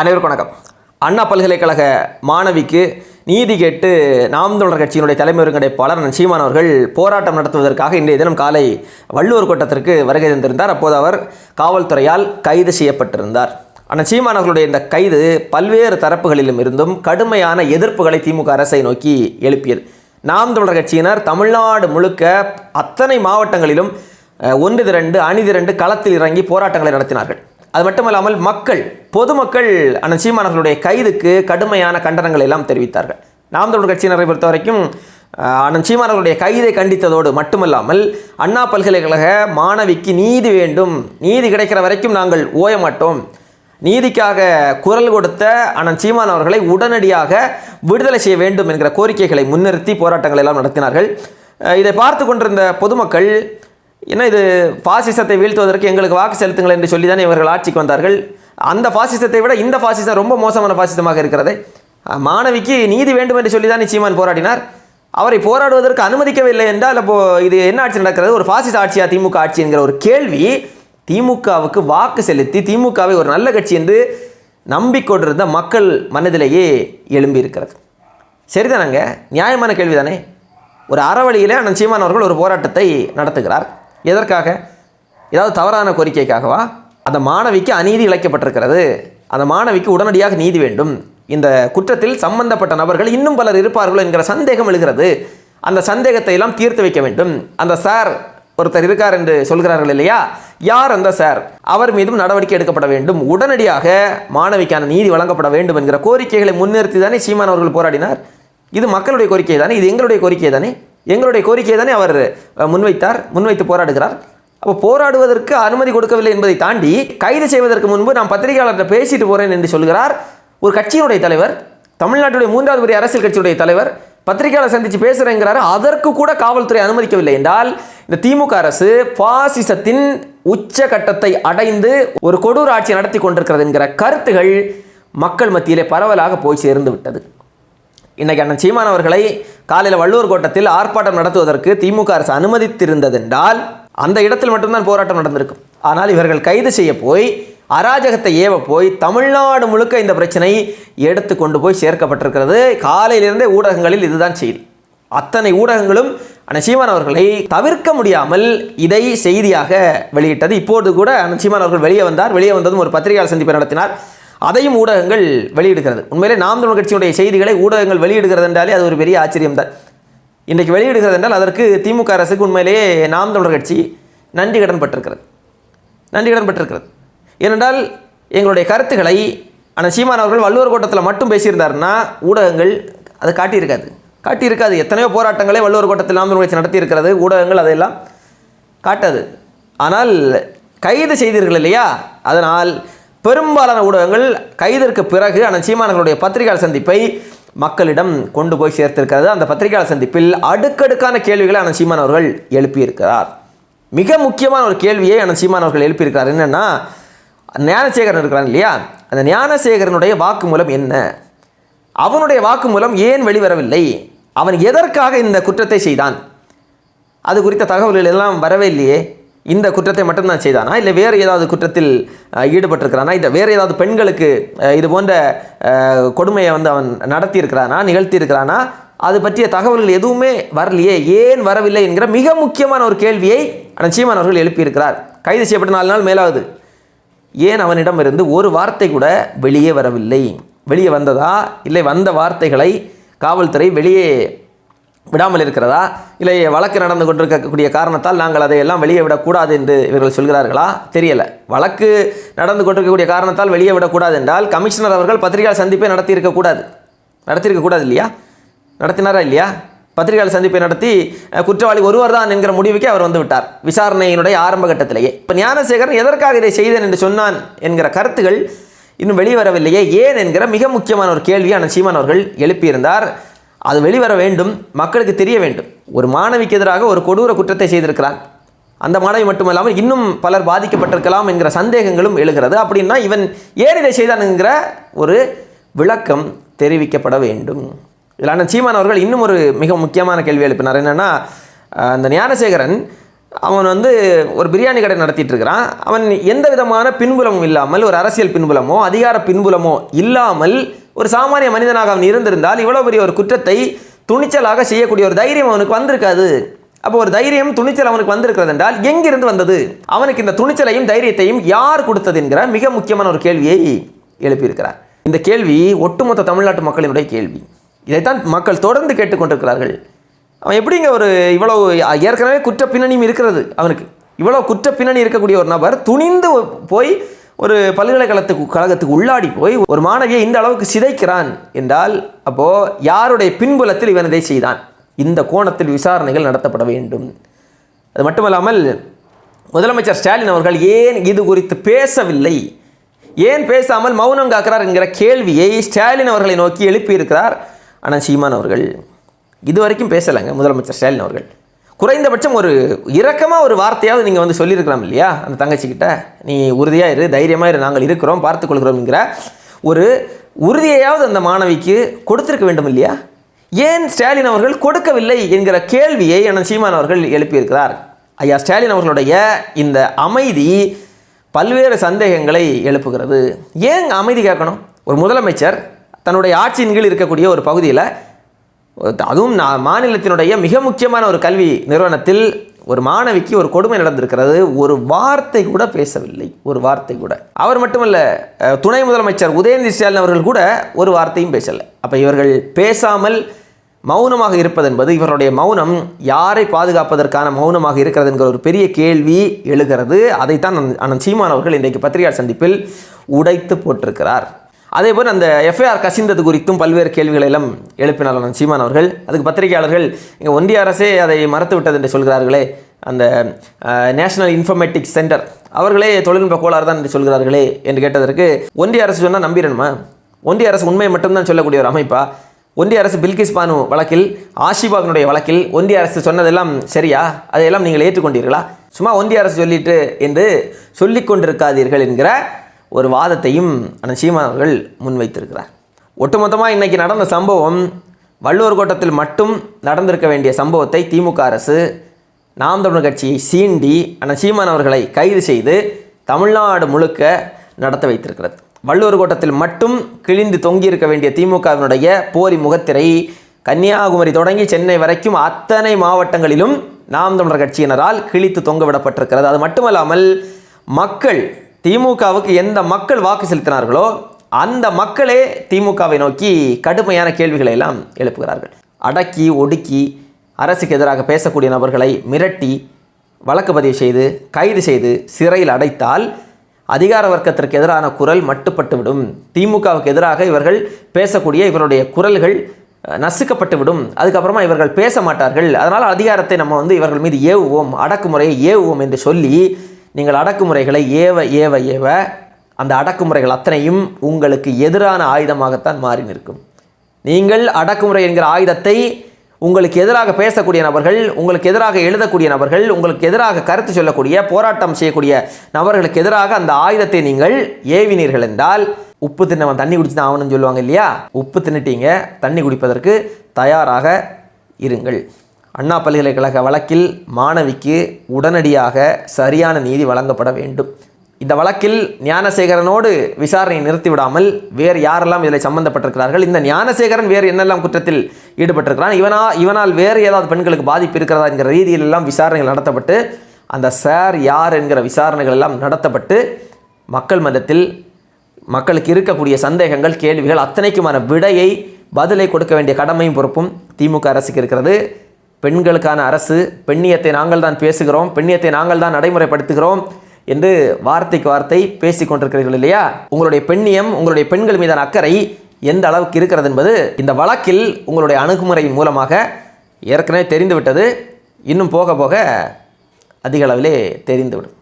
அனைவருக்கும் வணக்கம். அண்ணா பல்கலைக்கழக மாணவிக்கு நீதி கேட்டு நாம் தமிழர் கட்சியினுடைய தலைமை ஒருங்கிணைப்பாளர் அண்ணன் சீமான் அவர்கள் போராட்டம் நடத்துவதற்காக இன்றைய தினம் காலை வள்ளுவர் கோட்டத்திற்கு வருகை தந்திருந்தார். அப்போது அவர் காவல்துறையால் கைது செய்யப்பட்டிருந்தார். ஆனால் சீமான் அவர்களுடைய இந்த கைது பல்வேறு தரப்புகளிலும் இருந்தும் கடுமையான எதிர்ப்புகளை திமுக அரசை நோக்கி எழுப்பியது. நாம் தமிழர் கட்சியினர் தமிழ்நாடு முழுக்க அத்தனை மாவட்டங்களிலும் ஒன்று திரண்டு அணி திரண்டு களத்தில் இறங்கி போராட்டங்களை நடத்தினார்கள். அது மட்டுமல்லாமல் மக்கள் பொதுமக்கள் அண்ணன் சீமானவர்களுடைய கைதுக்கு கடுமையான கண்டனங்களை எல்லாம் தெரிவித்தார்கள். நாம் தமிழர் கட்சியினரை பொறுத்த வரைக்கும் அண்ணன் சீமானவர்களுடைய கைதை கண்டித்ததோடு மட்டுமல்லாமல் அண்ணா பல்கலைக்கழக மாணவிக்கு நீதி வேண்டும் நீதி கிடைக்கிற வரைக்கும் நாங்கள் ஓய மாட்டோம். நீதிக்காக குரல் கொடுத்த அண்ணன் சீமான் அவர்களை உடனடியாக விடுதலை செய்ய வேண்டும் என்கிற கோரிக்கைகளை முன்னிறுத்தி போராட்டங்களை எல்லாம் நடத்தினார்கள். இதை பார்த்து கொண்டிருந்த பொதுமக்கள் ஏன்னா இது பாசிசத்தை வீழ்த்துவதற்கு எங்களுக்கு வாக்கு செலுத்துங்கள் என்று சொல்லி தானே இவர்கள் ஆட்சிக்கு வந்தார்கள். அந்த பாசிசத்தை விட இந்த பாசிசம் ரொம்ப மோசமான பாசிசமாக இருக்கிறது. மாணவிக்கு நீதி வேண்டும் என்று சொல்லி தான் சீமான் போராடினார். அவரை போராடுவதற்கு அனுமதிக்கவில்லை என்றால் அப்போ இது என்ன ஆட்சி நடக்கிறது? ஒரு பாசிச ஆட்சியா திமுக ஆட்சி என்கிற ஒரு கேள்வி திமுகவுக்கு வாக்கு செலுத்தி திமுகவை ஒரு நல்ல கட்சி என்று நம்பிக்கொண்டிருந்த மக்கள் மனதிலேயே எழும்பி இருக்கிறது. சரிதானங்க? நியாயமான கேள்விதானே? ஒரு அறவழியிலே அண்ணன் சீமான் அவர்கள் ஒரு போராட்டத்தை நடத்துகிறார். எதற்காக? ஏதாவது தவறான கோரிக்கைக்காகவா? அந்த மாணவிக்கு அநீதி இழைக்கப்பட்டிருக்கிறது. அந்த மாணவிக்கு உடனடியாக நீதி வேண்டும். இந்த குற்றத்தில் சம்பந்தப்பட்ட நபர்கள் இன்னும் பலர் இருப்பார்கள் என்கிற சந்தேகம் எழுகிறது. அந்த சந்தேகத்தை எல்லாம் தீர்த்து வைக்க வேண்டும். அந்த சார் ஒருத்தர் இருக்கார் என்று சொல்கிறார்கள் இல்லையா? யார் அந்த சார்? அவர் மீதும் நடவடிக்கை எடுக்கப்பட வேண்டும். உடனடியாக மாணவிக்கான நீதி வழங்கப்பட வேண்டும் என்கிற கோரிக்கைகளை முன்னிறுத்தி தானே சீமான் அவர்கள் போராடினார்? இது மக்களுடைய கோரிக்கை தானே? இது எங்களுடைய கோரிக்கை தானே? எங்களுடைய கோரிக்கையை தானே அவர் முன்வைத்தார் முன்வைத்து போராடுகிறார். அப்போ போராடுவதற்கு அனுமதி கொடுக்கவில்லை என்பதை தாண்டி கைது செய்வதற்கு முன்பு நான் பத்திரிகையாளர்கிட்ட பேசிட்டு போகிறேன் என்று சொல்கிறார் ஒரு கட்சியினுடைய தலைவர் தமிழ்நாட்டுடைய மூன்றாவது பெரிய அரசியல் கட்சியுடைய தலைவர். பத்திரிகையாளர் சந்தித்து பேசுகிறேங்கிறாரு அதற்கு கூட காவல்துறை அனுமதிக்கவில்லை என்றால் இந்த திமுக அரசு பாசிசத்தின் உச்சகட்டத்தை அடைந்து ஒரு கொடூர ஆட்சி நடத்தி கொண்டிருக்கிறது என்கிற கருத்துகள் மக்கள் மத்தியிலே பரவலாக போய் சேர்ந்து விட்டது. இன்றைக்கி அண்ணன் சீமான் அவர்களை காலையில் வள்ளுவர் கோட்டத்தில் ஆர்ப்பாட்டம் நடத்துவதற்கு திமுக அரசு அனுமதித்திருந்ததென்றால் அந்த இடத்தில் மட்டும்தான் போராட்டம் நடந்திருக்கும் ஆனால் இவர்கள் கைது செய்ய போய் அராஜகத்தை ஏவ போய் தமிழ்நாடு முழுக்க இந்த பிரச்சனை எடுத்து கொண்டு போய் சேர்க்கப்பட்டிருக்கிறது. காலையிலிருந்தே ஊடகங்களில் இதுதான் செய்தி. அத்தனை ஊடகங்களும் அண்ணன் சீமான் அவர்களை தவிர்க்க முடியாமல் இதை செய்தியாக வெளியிட்டது. இப்போது கூட அண்ணன் சீமான் அவர்கள் வெளியே வந்தார். வெளியே வந்ததும் ஒரு பத்திரிகையாளர் சந்திப்பை நடத்தினார். அதையும் ஊடகங்கள் வெளியிடுகிறது. உண்மையிலே நாம் தமிழ் கட்சியுடைய செய்திகளை ஊடகங்கள் வெளியிடுகிறது என்றாலே அது ஒரு பெரிய ஆச்சரியம் தான். இன்றைக்கு வெளியிடுகிறது என்றால் அதற்கு திமுக அரசுக்கு உண்மையிலேயே நாம் தமிழர் கட்சி நன்றி கடன் பட்டிருக்கிறது. நன்றி கடன் பட்டிருக்கிறது. ஏனென்றால் எங்களுடைய கருத்துக்களை ஆனால் சீமான் அவர்கள் வள்ளுவர் கோட்டத்தில் மட்டும் பேசியிருந்தாருன்னா ஊடகங்கள் அதை காட்டியிருக்காது. காட்டியிருக்காது. எத்தனையோ போராட்டங்களே வள்ளுவர் கோட்டத்தில் நாம் தமிழ் கட்சி நடத்தியிருக்கிறது. ஊடகங்கள் அதையெல்லாம் காட்டாது. ஆனால் கைது செய்தீர்கள் இல்லையா? அதனால் பெரும்பாலான ஊடகங்கள் கைதிற்கு பிறகு அந்த சீமானர்களுடைய பத்திரிகையாளர் சந்திப்பை மக்களிடம் கொண்டு போய் சேர்த்திருக்கிறது. அந்த பத்திரிகையாளர் சந்திப்பில் அடுக்கடுக்கான கேள்விகளை அண்ணன் சீமான் அவர்கள் எழுப்பியிருக்கிறார். மிக முக்கியமான ஒரு கேள்வியை அண்ணன் சீமான் அவர்கள் எழுப்பியிருக்கிறார். என்னென்னா ஞானசேகரன் இருக்கிறான் இல்லையா? அந்த ஞானசேகரனுடைய வாக்குமூலம் என்ன? அவனுடைய வாக்குமூலம் ஏன் வெளிவரவில்லை? அவன் எதற்காக இந்த குற்றத்தை செய்தான்? அது குறித்த தகவல்கள் எல்லாம் வரவே இல்லையே. இந்த குற்றத்தை மட்டும்தான் செய்தானா? இல்லை வேறு ஏதாவது குற்றத்தில் ஈடுபட்டிருக்கிறானா? இந்த வேறு ஏதாவது பெண்களுக்கு இது போன்ற கொடுமையை வந்து அவன் நடத்தியிருக்கிறானா நிகழ்த்தியிருக்கிறானா? அது பற்றிய தகவல்கள் எதுவுமே வரலையே. ஏன் வரவில்லை என்கிற மிக முக்கியமான ஒரு கேள்வியை அண்ணன் சீமான் அவர்கள் எழுப்பியிருக்கிறார். கைது செய்யப்பட்ட நாலு நாள் மேலாவது. ஏன் அவனிடமிருந்து ஒரு வார்த்தை கூட வெளியே வரவில்லை? வெளியே வந்ததா? இல்லை வந்த வார்த்தைகளை காவல்துறை வெளியே விடாமல் இருக்கிறதா? இல்லை வழக்கு நடந்து கொண்டிருக்கக்கூடிய காரணத்தால் நாங்கள் அதையெல்லாம் வெளியே விடக்கூடாது என்று இவர்கள் சொல்கிறார்களா? தெரியலை. வழக்கு நடந்து கொண்டிருக்கக்கூடிய காரணத்தால் வெளியே விடக்கூடாது என்றால் கமிஷனர் அவர்கள் பத்திரிகையாளர் சந்திப்பை நடத்தியிருக்கக்கூடாது நடத்தியிருக்கக்கூடாது இல்லையா? நடத்தினாரா இல்லையா? பத்திரிகையாளர் சந்திப்பை நடத்தி குற்றவாளி ஒருவர் தான் என்கிற முடிவுக்கே அவர் வந்து விட்டார் விசாரணையினுடைய ஆரம்ப கட்டத்திலேயே. இப்போ ஞானசேகரன் எதற்காக இதை செய்தேன் என்று சொன்னான் என்கிற கருத்துகள் இன்னும் வெளிவரவில்லையே. ஏன் என்கிற மிக முக்கியமான ஒரு கேள்வியை அண்ணன் சீமான் அவர்கள் எழுப்பியிருந்தார். அது வெளிவர வேண்டும் மக்களுக்கு தெரிய வேண்டும். ஒரு மாணவிக்கு எதிராக ஒரு கொடூர குற்றத்தை செய்திருக்கிறான் அந்த மாணவி மட்டுமல்லாமல் இன்னும் பலர் பாதிக்கப்பட்டிருக்கலாம் என்கிற சந்தேகங்களும் எழுகிறது. அப்படின்னா இவன் ஏன் இதை செய்தான்ங்கிற ஒரு விளக்கம் தெரிவிக்கப்பட வேண்டும். இதில் அண்ணன் சீமான் அவர்கள் இன்னும் ஒரு மிக முக்கியமான கேள்வி எழுப்பினார். என்னென்னா அந்த ஞானசேகரன் அவன் வந்து ஒரு பிரியாணி கடை நடத்திட்டு இருக்கிறான் அவன் எந்த விதமான பின்புலமும் இல்லாமல் ஒரு அரசியல் பின்புலமோ அதிகார பின்புலமோ இல்லாமல் ஒரு சாமானிய மனிதனாக அவன் இருந்திருந்தால் இவ்வளோ பெரிய ஒரு குற்றத்தை துணிச்சலாக செய்யக்கூடிய ஒரு தைரியம் அவனுக்கு வந்திருக்காது. அப்போ ஒரு தைரியம் துணிச்சல் அவனுக்கு வந்திருக்கிறது என்றால் எங்கிருந்து வந்தது? அவனுக்கு இந்த துணிச்சலையும் தைரியத்தையும் யார் கொடுத்தது என்கிற மிக முக்கியமான ஒரு கேள்வியை எழுப்பியிருக்கிறார். இந்த கேள்வி ஒட்டுமொத்த தமிழ்நாட்டு மக்களினுடைய கேள்வி. இதைத்தான் மக்கள் தொடர்ந்து கேட்டுக்கொண்டிருக்கிறார்கள். அவன் எப்படிங்க ஒரு இவ்வளவு ஏற்கனவே குற்ற பின்னணியும் இருக்கிறது அவனுக்கு. இவ்வளோ குற்ற பின்னணி இருக்கக்கூடிய ஒரு நபர் துணிந்து போய் ஒரு பல்கலைக்கழகத்துக்கு கழகத்துக்கு உள்ளாடி போய் ஒரு மாணவியை இந்த அளவுக்கு சிதைக்கிறான் என்றால் அப்போது யாருடைய பின்புலத்தில் இவன் இதை செய்தான்? இந்த கோணத்தில் விசாரணைகள் நடத்தப்பட வேண்டும். அது மட்டுமல்லாமல் முதலமைச்சர் ஸ்டாலின் அவர்கள் ஏன் இது குறித்து பேசவில்லை? ஏன் பேசாமல் மௌனம் காக்கிறார் என்கிற கேள்வியை ஸ்டாலின் அவர்களை நோக்கி எழுப்பியிருக்கிறார் ஆனால் சீமான் அவர்கள். இதுவரைக்கும் பேசலைங்க முதலமைச்சர் ஸ்டாலின் அவர்கள். குறைந்தபட்சம் ஒரு இரக்கமாக ஒரு வார்த்தையாவது நீங்கள் வந்து சொல்லியிருக்கலாம் இல்லையா? அந்த தங்கச்சிக்கிட்ட. நீ உறுதியாக இரு தைரியமாக இரு நாங்கள் இருக்கிறோம் பார்த்துக்கொள்கிறோம்ங்கிற ஒரு உறுதியையாவது அந்த மாணவிக்கு கொடுத்துருக்க வேண்டும் இல்லையா? ஏன் ஸ்டாலின் அவர்கள் கொடுக்கவில்லை என்கிற கேள்வியை அண்ணன் சீமான் அவர்கள் எழுப்பியிருக்கிறார்? ஐயா ஸ்டாலின் அவர்களுடைய இந்த அமைதி பல்வேறு சந்தேகங்களை எழுப்புகிறது. ஏன் அமைதி கேட்கணும்? ஒரு முதலமைச்சர் தன்னுடைய ஆட்சியின் கீழ் இருக்கக்கூடிய ஒரு பகுதியில் அதுவும் நான் மாநிலத்தினுடைய மிக முக்கியமான ஒரு கல்வி நிறுவனத்தில் ஒரு மாணவிக்கு ஒரு கொடுமை நடந்திருக்கிறது. ஒரு வார்த்தை கூட பேசவில்லை. ஒரு வார்த்தை கூட. அவர் மட்டுமல்ல துணை முதலமைச்சர் உதயநிதி ஸ்டாலின் அவர்கள் கூட ஒரு வார்த்தையும் பேசலை. அப்போ இவர்கள் பேசாமல் மௌனமாக இருப்பது என்பது இவருடைய மௌனம் யாரை பாதுகாப்பதற்கான மௌனமாக இருக்கிறது என்கிற ஒரு பெரிய கேள்வி எழுகிறது. அதைத்தான் அண்ணன் அண்ணன் சீமான் அவர்கள் இன்றைக்கு பத்திரிகையாளர் சந்திப்பில் உடைத்து போட்டிருக்கிறார். அதே போல் அந்த எஃப்ஐஆர் கசிந்தது குறித்தும் பல்வேறு கேள்விகளை எல்லாம் எழுப்பினார் சீமான் அவர்கள். அதுக்கு பத்திரிகையாளர்கள் இங்கே ஒன்றிய அரசே அதை மறத்துவிட்டது என்று சொல்கிறார்களே. அந்த நேஷனல் இன்ஃபர்மேட்டிக்ஸ் சென்டர் அவர்களே தொழில்நுட்ப கோளாறு தான் என்று சொல்கிறார்களே என்று கேட்டதற்கு ஒன்றிய அரசு சொன்னால் நம்பிடணுமா? ஒன்றிய அரசு உண்மையை மட்டும்தான் சொல்லக்கூடிய ஒரு அமைப்பா? ஒன்றிய அரசு பில்கிஸ் பானு வழக்கில் ஆஷிபாவினுடைய வழக்கில் ஒன்றிய அரசு சொன்னதெல்லாம் சரியா? அதையெல்லாம் நீங்கள் ஏற்றுக்கொண்டீர்களா? சும்மா ஒன்றிய அரசு சொல்லிட்டு என்று சொல்லிக் கொண்டிருக்காதீர்கள் என்கிற ஒரு வாதத்தையும் அண்ணன் சீமான் அவர்கள் முன்வைத்திருக்கிறார். ஒட்டுமொத்தமாக இன்றைக்கி நடந்த சம்பவம் வள்ளுவர் கோட்டத்தில் மட்டும் நடந்திருக்க வேண்டிய சம்பவத்தை திமுக அரசு நாம் தமிழர் கட்சியை சீண்டி அண்ணன் சீமான் அவர்களை கைது செய்து தமிழ்நாடு முழுக்க நடத்த வைத்திருக்கிறது. வள்ளுவர் கோட்டத்தில் மட்டும் கிழிந்து தொங்கியிருக்க வேண்டிய திமுகவினுடைய போரி முகத்திரை கன்னியாகுமரி தொடங்கி சென்னை வரைக்கும் அத்தனை மாவட்டங்களிலும் நாம் தமிழர் கட்சியினரால் கிழித்து தொங்க விடப்பட்டிருக்கிறது. அது மட்டுமல்லாமல் மக்கள் திமுகவுக்கு எந்த மக்கள் வாக்கு செலுத்தினார்களோ அந்த மக்களே திமுகவை நோக்கி கடுமையான கேள்விகளை எல்லாம் எழுப்புகிறார்கள். அடக்கி ஒடுக்கி அரசுக்கு எதிராக பேசக்கூடிய நபர்களை மிரட்டி வழக்கு பதிவு செய்து கைது செய்து சிறையில் அடைத்தால் அதிகார வர்க்கத்திற்கு எதிரான குரல் மட்டுப்பட்டுவிடும். திமுகவுக்கு எதிராக இவர்கள் பேசக்கூடிய இவருடைய குரல்கள் நசுக்கப்பட்டுவிடும். அதுக்கப்புறமா இவர்கள் பேச மாட்டார்கள். அதனால் அதிகாரத்தை நம்ம வந்து இவர்கள் மீது ஏவுவோம் அடக்குமுறையை ஏவுவோம் என்று சொல்லி நீங்கள் அடக்குமுறைகளை ஏவ ஏவ ஏவ அந்த அடக்குமுறைகள் அத்தனையும் உங்களுக்கு எதிரான ஆயுதமாகத்தான் மாறி நிற்கும். நீங்கள் அடக்குமுறை என்கிற ஆயுதத்தை உங்களுக்கு எதிராக பேசக்கூடிய நபர்கள் உங்களுக்கு எதிராக எழுதக்கூடிய நபர்கள் உங்களுக்கு எதிராக கருத்து சொல்லக்கூடிய போராட்டம் செய்யக்கூடிய நபர்களுக்கு எதிராக அந்த ஆயுதத்தை நீங்கள் ஏவினீர்கள் என்றால் உப்பு தின்னவன் தண்ணி குடிச்சு தான் ஆகணும்னு சொல்லுவாங்க இல்லையா? உப்பு தின்னுட்டீங்க தண்ணி குடிப்பதற்கு தயாராக இருங்கள். அண்ணா பல்கலைக்கழக வழக்கில் மாணவிக்கு உடனடியாக சரியான நீதி வழங்கப்பட வேண்டும். இந்த வழக்கில் ஞானசேகரனோடு விசாரணையை நிறுத்திவிடாமல் வேறு யாரெல்லாம் இதில் சம்பந்தப்பட்டிருக்கிறார்கள்? இந்த ஞானசேகரன் வேறு என்னெல்லாம் குற்றத்தில் ஈடுபட்டிருக்கிறான்? இவனா இவனால் வேறு ஏதாவது பெண்களுக்கு பாதிப்பு இருக்கிறதா என்கிற ரீதியில் எல்லாம் விசாரணைகள் நடத்தப்பட்டு அந்த சார் யார் என்கிற விசாரணைகள் எல்லாம் நடத்தப்பட்டு மக்கள் மதத்தில் மக்களுக்கு இருக்கக்கூடிய சந்தேகங்கள் கேள்விகள் அத்தனைக்குமான விடையை பதிலை கொடுக்க வேண்டிய கடமையும் பொறுப்பும் திமுக அரசுக்கு இருக்கிறது. பெண்களுக்கான அரசு பெண்ணியத்தை நாங்கள் தான் பேசுகிறோம் பெண்ணியத்தை நாங்கள் தான் நடைமுறைப்படுத்துகிறோம் என்று வார்த்தைக்கு வார்த்தை பேசிக் கொண்டிருக்கிறீர்கள் இல்லையா? உங்களுடைய பெண்ணியம் உங்களுடைய பெண்கள் மீதான அக்கறை எந்த அளவுக்கு இருக்கிறது என்பது இந்த வழக்கில் உங்களுடைய அணுகுமுறையின் மூலமாக ஏற்கனவே தெரிந்துவிட்டது. இன்னும் போக போக அதிக அளவிலே தெரிந்துவிடும்.